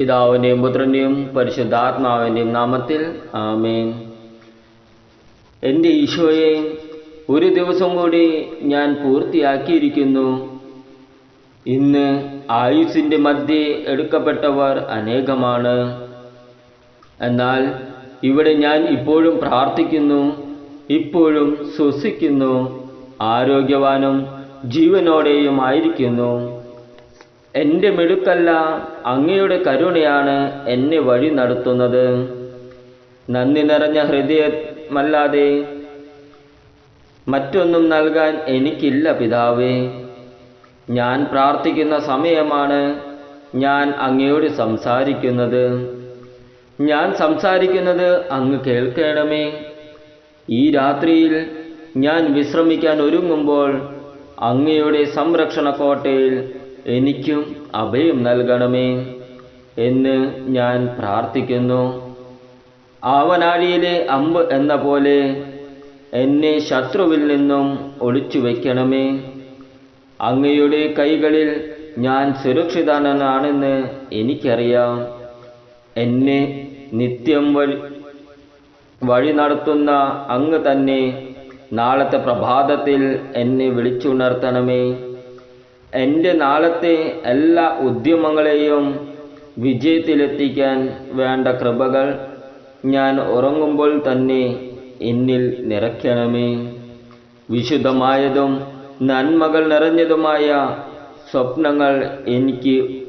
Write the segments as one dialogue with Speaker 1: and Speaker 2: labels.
Speaker 1: പിതാവിന്റെയും പുത്രന്റെയും പരിശുദ്ധാത്മാവിന്റെയും നാമത്തിൽ ആമേൻ. എന്റെ ഈശോയെ ഒരു ദിവസം കൂടി ഞാൻ പൂർത്തിയാക്കിയിരിക്കുന്നു. ഇന്ന് ആയുസിന്റെ മധ്യേ എടുക്കപ്പെട്ടവർ അനേകമാണ്. എന്നാൽ ഇവിടെ ഞാൻ ഇപ്പോഴും പ്രാർത്ഥിക്കുന്നു ഇപ്പോഴും ശ്വസിക്കുന്നു ആരോഗ്യവാനും ജീവനോടെയും ആയിരിക്കുന്നു എന്റെ മിടുക്കല്ല അങ്ങയുടെ കരുണയാണ് എന്നെ വഴി നടത്തുന്നത്. നന്ദി നിറഞ്ഞ ഹൃദയമല്ലാതെ മറ്റൊന്നും നൽകാൻ എനിക്കില്ല പിതാവേ. ഞാൻ പ്രാർത്ഥിക്കുന്ന സമയമാണ് ഞാൻ അങ്ങയോട് സംസാരിക്കുന്നത്. ഞാൻ സംസാരിക്കുന്നത് അങ്ങ് കേൾക്കണമേ. ഈ രാത്രിയിൽ ഞാൻ വിശ്രമിക്കാൻ ഒരുങ്ങുമ്പോൾ അങ്ങയുടെ സംരക്ഷണ കോട്ടയിൽ എനിക്കും അഭയം നൽകണമേ എന്ന് ഞാൻ പ്രാർത്ഥിക്കുന്നു. ആവനാഴിയിലെ അമ്പ് എന്ന പോലെ എന്നെ ശത്രുവിൽ നിന്നും ഒളിച്ചു വയ്ക്കണമേ. അങ്ങയുടെ കൈകളിൽ ഞാൻ സുരക്ഷിതനാണെന്ന് എനിക്കറിയാം. എന്നെ നിത്യം വഴി വഴി നടത്തുന്ന അങ്ങ് തന്നെ നാളത്തെ പ്രഭാതത്തിൽ എന്നെ വിളിച്ചുണർത്തണമേ. എന്റെ നാളത്തെ എല്ലാ ഉദ്യമങ്ങളെയും വിജയത്തിലെത്തിക്കാൻ വേണ്ട കൃപകൾ ഞാൻ ഉറങ്ങുമ്പോൾ തന്നെ എന്നിൽ നിറയ്ക്കണമേ. വിശുദ്ധമായതും നന്മകൾ നിറഞ്ഞതുമായ സ്വപ്നങ്ങൾ എനിക്ക്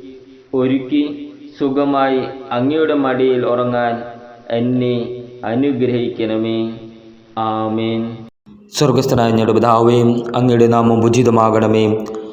Speaker 1: ഒരുക്കി സുഖമായി അങ്ങയുടെ മടിയിൽ ഉറങ്ങാൻ എന്നെ അനുഗ്രഹിക്കണമേ. ആമേൻ.
Speaker 2: സ്വർഗസ്ഥനായ ഞങ്ങളുടെ പിതാവേയും അങ്ങയുടെ നാമം ഉചിതമാകണമേ.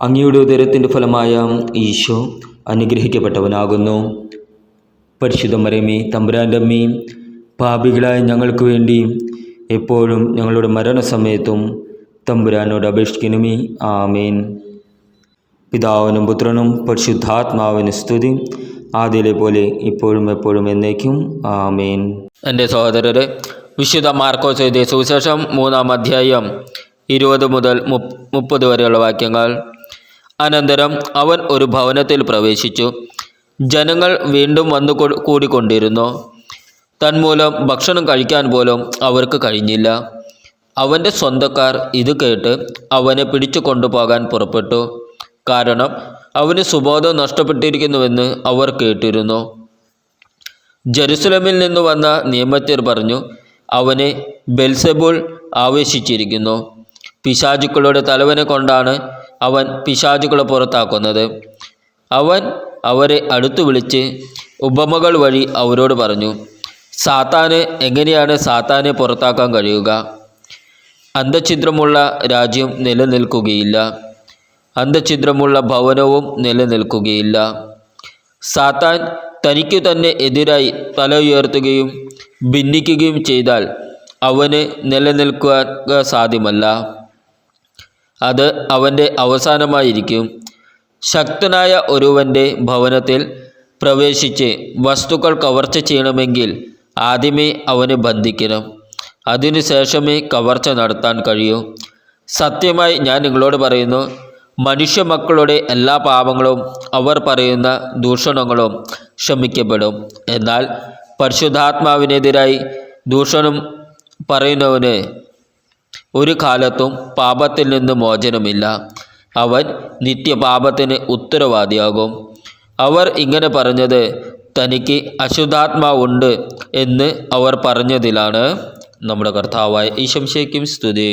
Speaker 2: അങ്ങയുടെ ഉദരത്തിന്റെ ഫലമായ ഈശോ അനുഗ്രഹിക്കപ്പെട്ടവനാകുന്നു. പരിശുദ്ധ മരമേ തമ്പുരാന്റെ അമ്മയും പാപികളായ ഞങ്ങൾക്ക് വേണ്ടി എപ്പോഴും ഞങ്ങളുടെ മരണസമയത്തും തമ്പുരാനോട് അപേക്ഷിക്കണമേ. ആമേൻ. പിതാവിനും പുത്രനും പരിശുദ്ധാത്മാവിന് സ്തുതി. ആദ്യയിലെ പോലെ ഇപ്പോഴും എപ്പോഴും എന്നേക്കും. ആമേൻ.
Speaker 1: എന്റെ സഹോദരരെ വിശുദ്ധ മാർക്കോസ് എഴുതിയ സുവിശേഷം മൂന്നാം അധ്യായം ഇരുപത് മുതൽ മുപ്പ് മുപ്പത് വരെയുള്ള വാക്യങ്ങൾ. അനന്തരം അവൻ ഒരു ഭവനത്തിൽ പ്രവേശിച്ചു. ജനങ്ങൾ വീണ്ടും വന്നു കൂടിക്കൊണ്ടിരുന്നു. തന്മൂലം ഭക്ഷണം കഴിക്കാൻ പോലും അവർക്ക് കഴിഞ്ഞില്ല. അവന്റെ സ്വന്തക്കാർ ഇത് കേട്ട് അവനെ പിടിച്ചു കൊണ്ടുപോകാൻ പുറപ്പെട്ടു. കാരണം അവന് സുബോധം നഷ്ടപ്പെട്ടിരിക്കുന്നുവെന്ന് അവർ കേട്ടിരുന്നു. ജെറുസലമിൽ നിന്ന് വന്ന നിയമത്തിൽ പറഞ്ഞു അവനെ ബെൽസെബുൾ ആവേശിച്ചിരിക്കുന്നു. പിശാചുക്കളുടെ തലവനെ കൊണ്ടാണ് അവൻ പിശാചുകളെ പുറത്താക്കുന്നത്. അവൻ അവരെ അടുത്തു വിളിച്ച് ഉപമകൾ വഴി അവരോട് പറഞ്ഞു സാത്താന് എങ്ങനെയാണ് സാത്താനെ പുറത്താക്കാൻ കഴിയുക? അന്തഛിദ്രമുള്ള രാജ്യം നിലനിൽക്കുകയില്ല. അന്തഛിദ്രമുള്ള ഭവനവും നിലനിൽക്കുകയില്ല. സാത്താൻ തനിക്കു തന്നെ എതിരായി തല ഉയർത്തുകയും ഭിന്നിക്കുകയും ചെയ്താൽ അവന് നിലനിൽക്കുക സാധ്യമല്ല. അത് അവന്റെ അവസാനമായിരിക്കും. ശക്തനായ ഒരുവന്റെ ഭവനത്തിൽ പ്രവേശിച്ച് വസ്തുക്കൾ കവർച്ച ചെയ്യണമെങ്കിൽ ആദ്യമേ അവനെ ബന്ധിക്കണം. അതിനുശേഷമേ കവർച്ച നടത്താൻ കഴിയൂ. സത്യമായി ഞാൻ നിങ്ങളോട് പറയുന്നു മനുഷ്യ മക്കളുടെ എല്ലാ പാപങ്ങളും അവർ പറയുന്ന ദൂഷണങ്ങളും ക്ഷമിക്കപ്പെടും എന്നാൽ പരിശുദ്ധാത്മാവിനെതിരായി ദൂഷണം പറയുന്നവന് ഒരു കാലത്തും പാപത്തിൽ നിന്ന് മോചനമില്ല. അവൻ നിത്യപാപത്തിന് ഉത്തരവാദിയാകും. അവർ ഇങ്ങനെ പറഞ്ഞത് തനിക്ക് അശുദ്ധാത്മാവുണ്ട് എന്ന് അവർ പറഞ്ഞതിലാണ് നമ്മുടെ കർത്താവായ ഈശംശയ്ക്കും സ്തുതി.